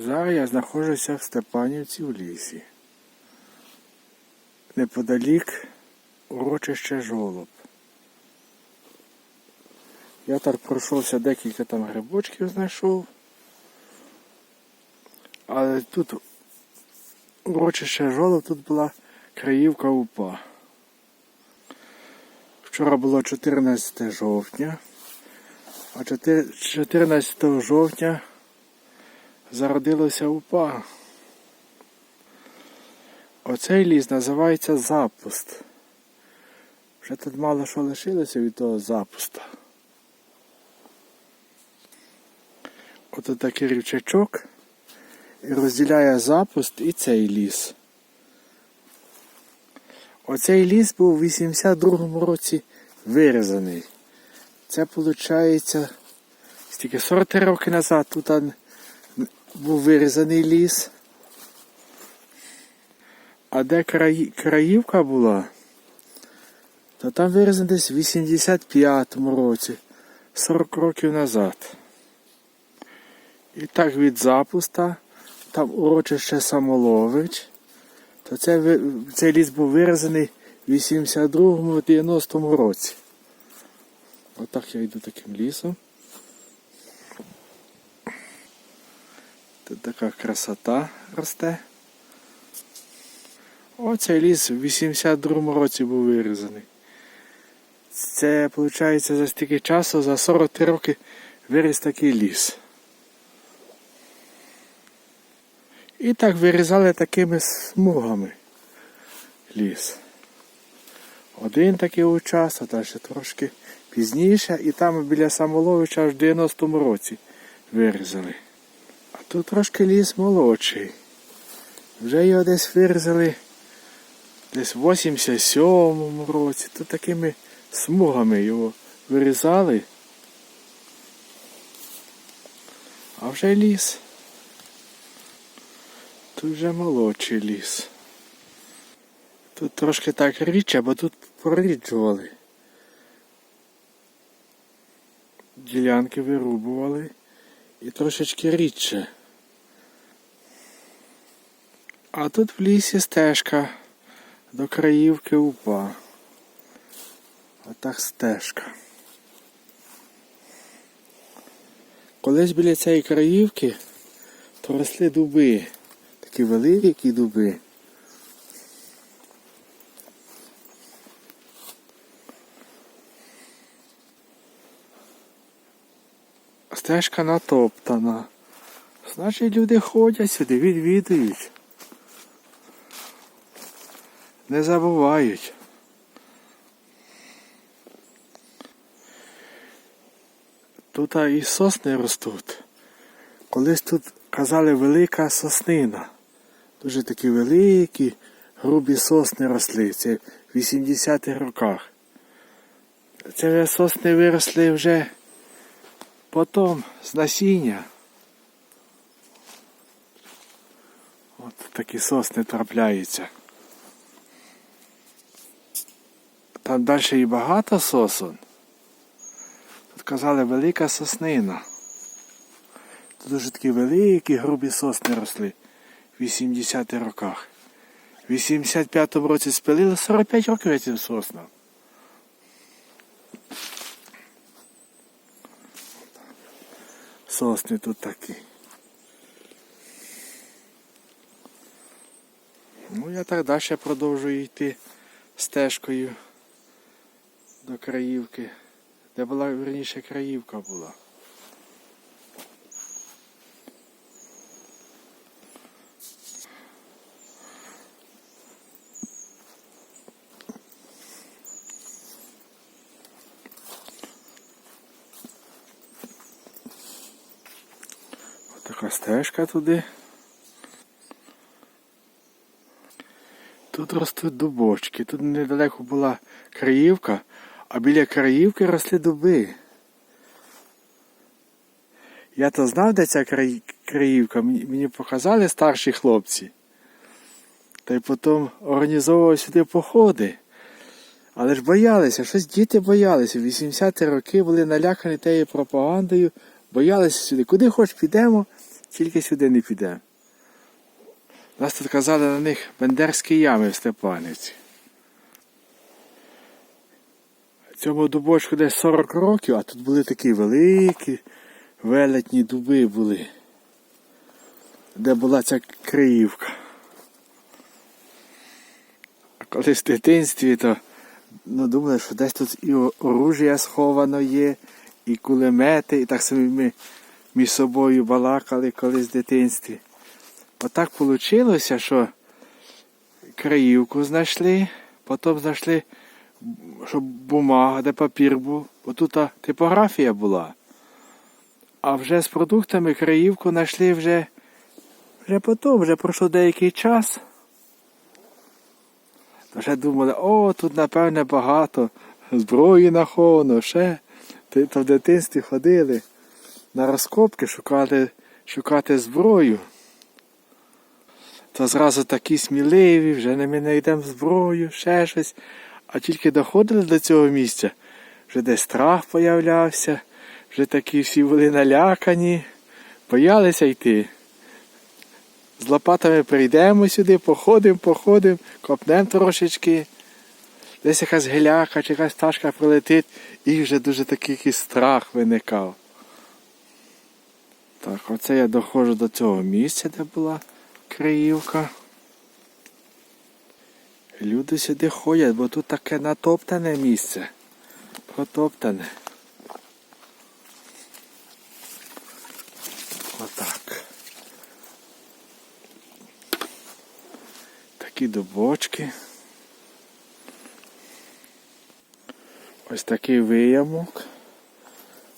Зараз я знаходжуся в Степанівці в лісі. Неподалік урочище жолоб. Я так пройшовся декілька там грибочків знайшов. Але тут урочище жолоб, тут була краївка УПА. Вчора було 14 жовтня, а 14 жовтня зародилося УПА. Оцей ліс називається запуст. Вже тут мало що лишилося від того запуста. Ото такий рівчачок і розділяє запуст і цей ліс. Оцей ліс був у 82-му році вирізаний. Це виходить стільки 43 роки назад тут був вирізаний ліс. А де краї, краївка була, то там вирізаний десь в 85-му році, 40 років назад. І так від запуста, там урочище Самолович, то це, цей ліс був вирізаний в 82-му 90-му році. Отак я йду таким лісом. Така красота росте. Оцей ліс в 82-му році був вирізаний. Це, виходить, за стільки часу, за 43 роки виріс такий ліс. І так вирізали такими смугами ліс. Один такий участок, далі трошки пізніше, і там біля Самоловича аж в 90-му році вирізали. Тут трошки ліс молодший. Вже його десь вирізали десь в 87-му році. Тут такими смугами його вирізали. А вже ліс. Тут вже молодший ліс. Тут трошки так рідче, бо тут проріджували. Ділянки вирубували і трошечки рідше. А тут в лісі стежка до краївки упа. Отак стежка. Колись біля цієї краївки то росли дуби. Такі великі дуби. Стежка натоптана. Значить люди ходять сюди, відвідують. Не забувають. Тут і сосни ростуть. Колись тут казали велика соснина. Дуже такі великі, грубі сосни росли. Це в 80-х роках. Це вже сосни виросли вже потім з насіння. От такі сосни трапляються. Там далі і багато сосон. Тут казали велика соснина. Тут дуже такі великі грубі сосни росли в 80-х роках. В 85-му році спилили 45 років цим соснам. Сосни тут такі. Ну, я так далі продовжую йти стежкою до краївки. Де була верніше краївка була. Ось стежка туди. Тут ростуть дубочки. Тут недалеко була краївка, а біля краївки росли дуби. Я то знав, де ця краївка, мені, показали старші хлопці. Та й потім організовував сюди походи. Але ж боялися, щось діти боялися. В 80-ті роки були налякані тією пропагандою, боялися сюди. Куди хоч підемо, тільки сюди не підемо. Нас тут казали на них бендерські ями в Степаниці. Цьому дубочку десь 40 років, а тут були такі великі велетні дуби були, де була ця криївка. А колись в дитинстві, то ну, думали, що десь тут і оружія сховано є, і кулемети, і так собі ми між собою балакали колись в дитинстві. Отак вийшло, що краївку знайшли, потім знайшли, щоб бумага, де папір був, бо тут типографія була. А вже з продуктами краївку знайшли вже, вже потім, вже пройшов деякий час. Вже думали, о, тут напевне багато зброї наховано, ще. То в дитинстві ходили на розкопки шукати, шукати зброю. То зразу такі сміливі, вже не ми знайдемо зброю, ще щось. А тільки доходили до цього місця, вже десь страх появлявся, вже такі всі були налякані, боялися йти. З лопатами прийдемо сюди, походимо, походимо, копнемо трошечки. Десь якась геляка чи якась пташка прилетить, і вже дуже такий страх виникав. Так, оце я доходжу до цього місця, де була Криївка. Люди сюди ходять, бо тут таке натоптане місце. Протоптане. Отак. Такі дубочки. Ось такий виямок.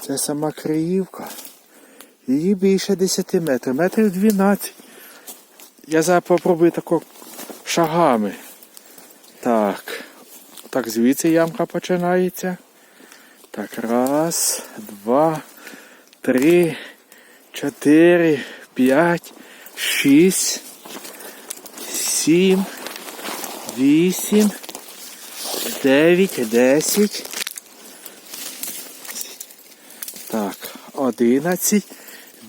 Це сама Криївка. Її більше 10 метрів, метрів 12. Я зараз попробую тако шагами. Так. Так, звідси ямка починається. Так, раз, два, три, чотири, п'ять, шість, сім, вісім, дев'ять, десять. Так, одинадцять,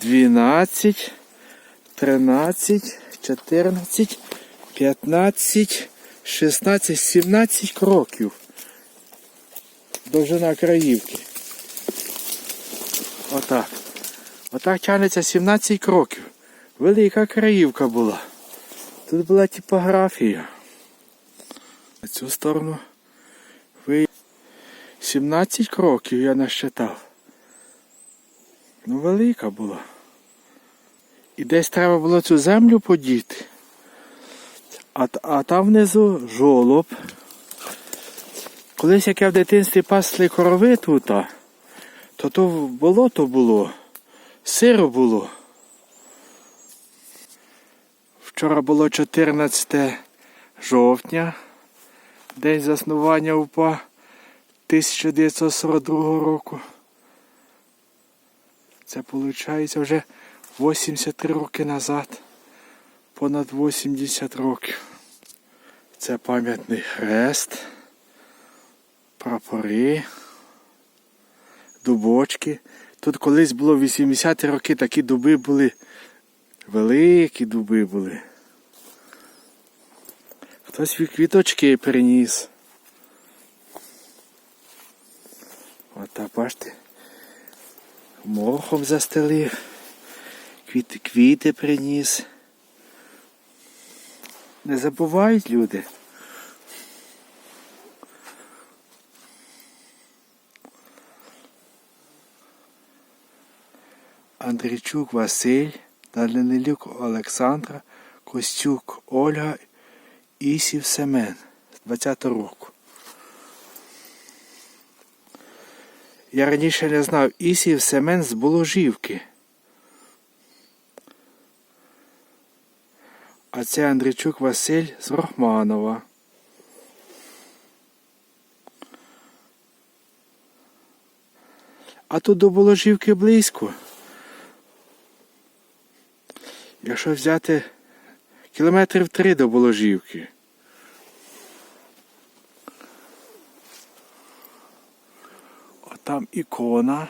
дванадцять, тринадцять. 14, 15, 16, 17 кроків. Довжина краївки. Отак. Отак тягнеться 17 кроків. Велика краївка була. Тут була типографія. На цю сторону ви 17 кроків я насчитав. Ну, велика була. І десь треба було цю землю подіти. А, а там внизу жолоб. Колись як я в дитинстві пасли корови тут, то то болото було, сиро було. Вчора було 14 жовтня, день заснування УПА 1942 року. Це виходить вже 83 роки назад, понад 80 років. Це пам'ятний хрест, прапори, дубочки. Тут колись було 80-ті роки такі дуби були, великі дуби були. Хтось квіточки приніс. Ота, бачите, мохом застелив. Квіти, квіти приніс. Не забувають люди. Андрійчук Василь, Данилюк Олександра, Костюк Ольга, Ісів Семен з 20 року. Я раніше не знав Ісів Семен з Боложівки. А це Андрійчук Василь з Рахманова. А тут до Боложівки близько. Якщо взяти кілометрів три до Боложівки. Отам ікона.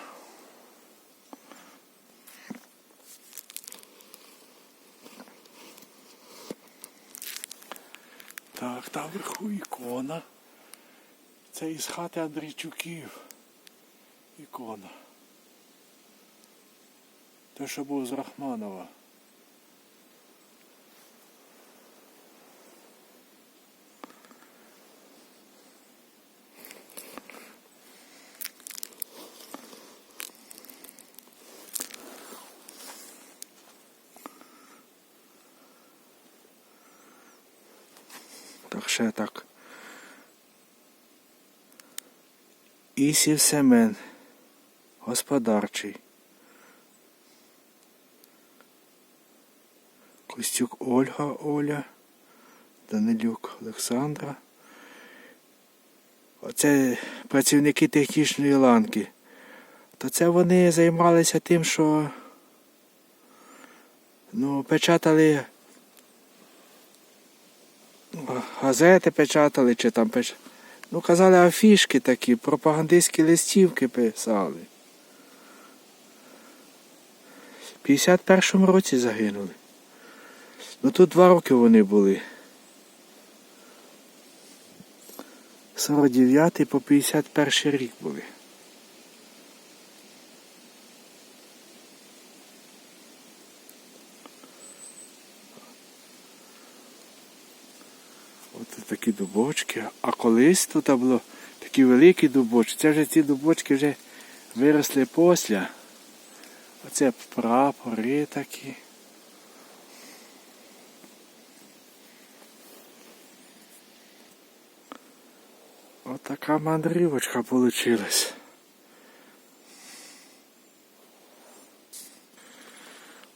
Так, там вверху ікона. Це із хати Андрійчуків. Ікона. Те, що був з Рахманова. Ще так. Ісів Семен. Господарчий. Костюк Ольга Оля. Данилюк Олександра. Оце працівники технічної ланки. То це вони займалися тим, що ну, печатали газети печатали чи там печ... Ну, казали афішки такі, пропагандистські листівки писали. В 51-му році загинули. Ну тут два роки вони були. 49 по 51 рік були. От такі дубочки. А колись тут було такі великі дубочки. Це вже ці дубочки вже виросли після. Оце прапори такі. От така мандрівочка получилась.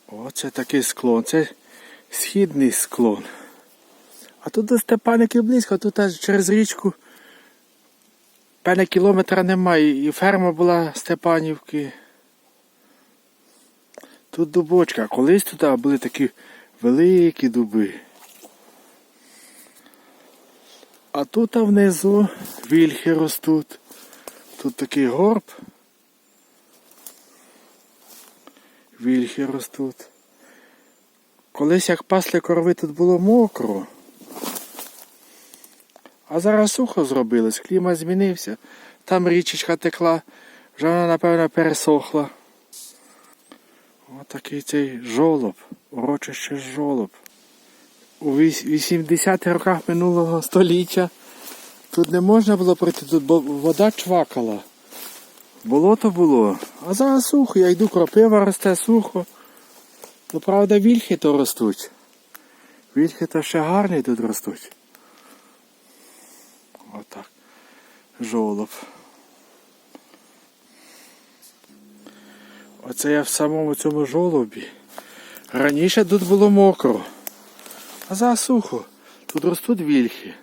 Оце такий склон. Це східний склон. А тут до Степаники близько, тут аж через річку певне кілометра немає. І ферма була Степанівки. Тут дубочка. Колись тут були такі великі дуби. А тут а внизу вільхи ростуть. Тут такий горб. Вільхи ростуть. Колись як пасли корови тут було мокро. А зараз сухо зробилось, клімат змінився. Там річечка текла, вже вона, напевно, пересохла. Отакий цей жолоб, урочище жолоб. У 80-х роках минулого століття тут не можна було пройти, тут вода чвакала. Болото було. А зараз сухо, я йду, кропива росте сухо. Ну, правда, вільхи то ростуть. Вільхи то ще гарні тут ростуть. Отак. Жолоб. Оце я в самому цьому жолобі. Раніше тут було мокро. А зараз сухо. Тут ростуть вільхи.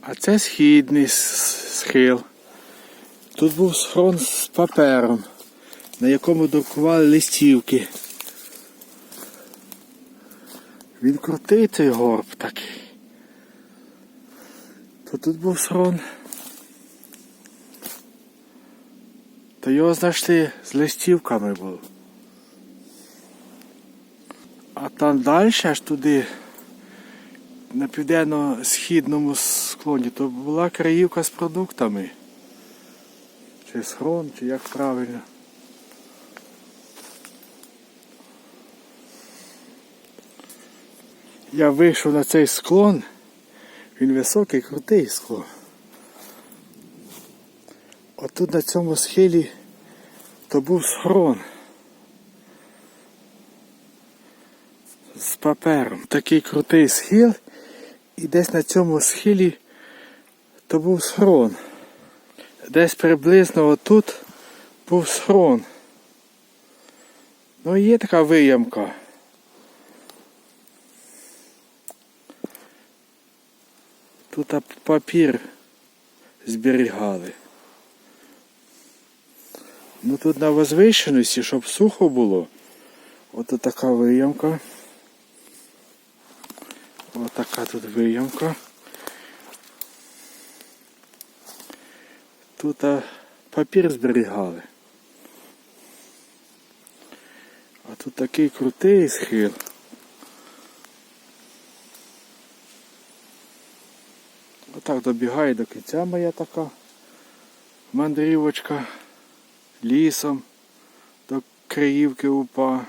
А це східний схил. Тут був схрон з папером, на якому друкували листівки. Він крутий цей горб такий. То тут був схрон. То його знайшли з листівками було. А там далі аж туди, на південно-східному склоні, то була краївка з продуктами. Чи схрон, чи як правильно. Я вийшов на цей склон, він високий, крутий склон. Отут на цьому схилі то був схрон. З папером. Такий крутий схил. І десь на цьому схилі то був схрон. Десь приблизно отут був схрон. Ну є така виямка. Тут папір зберігали. Ну тут на возвишеності, щоб сухо було. От така виямка. Ось така тут виямка. Тут папір зберігали. А Тут такий крутий схил. Отак добігає до кінця моя така мандрівочка лісом до Криївки УПА.